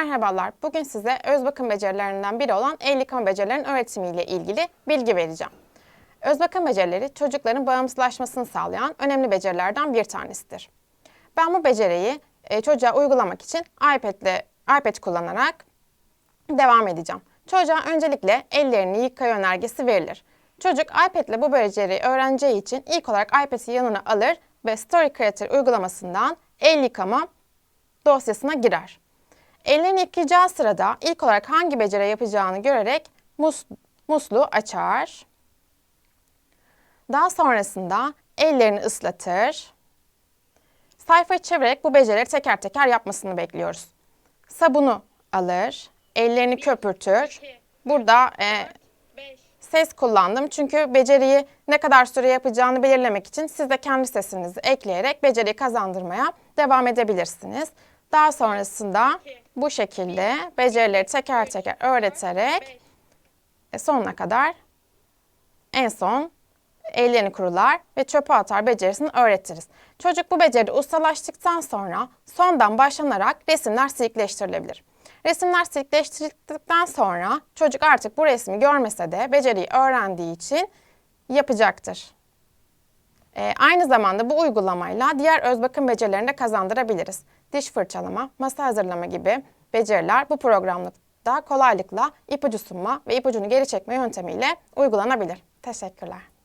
Merhabalar. Bugün size öz bakım becerilerinden biri olan el yıkama becerilerinin öğretimiyle ilgili bilgi vereceğim. Öz bakım becerileri çocukların bağımsızlaşmasını sağlayan önemli becerilerden bir tanesidir. Ben bu beceriyi e, çocuğa uygulamak için iPad'le iPad kullanarak devam edeceğim. Çocuğa öncelikle ellerini yıka önergesi verilir. Çocuk iPad'le bu beceriyi öğreneceği için ilk olarak iPad'i yanına alır ve Story Creator uygulamasından el yıkama dosyasına girer. Ellerini yıkayacağı sırada ilk olarak hangi beceri yapacağını görerek mus, musluğu açar. Daha sonrasında ellerini ıslatır. Sayfayı çevirerek bu becerileri teker teker yapmasını bekliyoruz. Sabunu alır, ellerini köpürtür. Burada e, ses kullandım çünkü beceriyi ne kadar süre yapacağını belirlemek için siz de kendi sesinizi ekleyerek beceriyi kazandırmaya devam edebilirsiniz. Daha sonrasında bu şekilde becerileri teker teker öğreterek e, sonuna kadar en son ellerini kurular ve çöpe atar becerisini öğretiriz. Çocuk bu beceride ustalaştıktan sonra sondan başlanarak resimler silikleştirilebilir. Resimler silikleştirildikten sonra çocuk artık bu resmi görmese de beceriyi öğrendiği için yapacaktır. Ee, aynı zamanda bu uygulamayla diğer öz bakım becerilerini de kazandırabiliriz. Diş fırçalama, masa hazırlama gibi beceriler bu programda kolaylıkla ipucu sunma ve ipucunu geri çekme yöntemiyle uygulanabilir. Teşekkürler.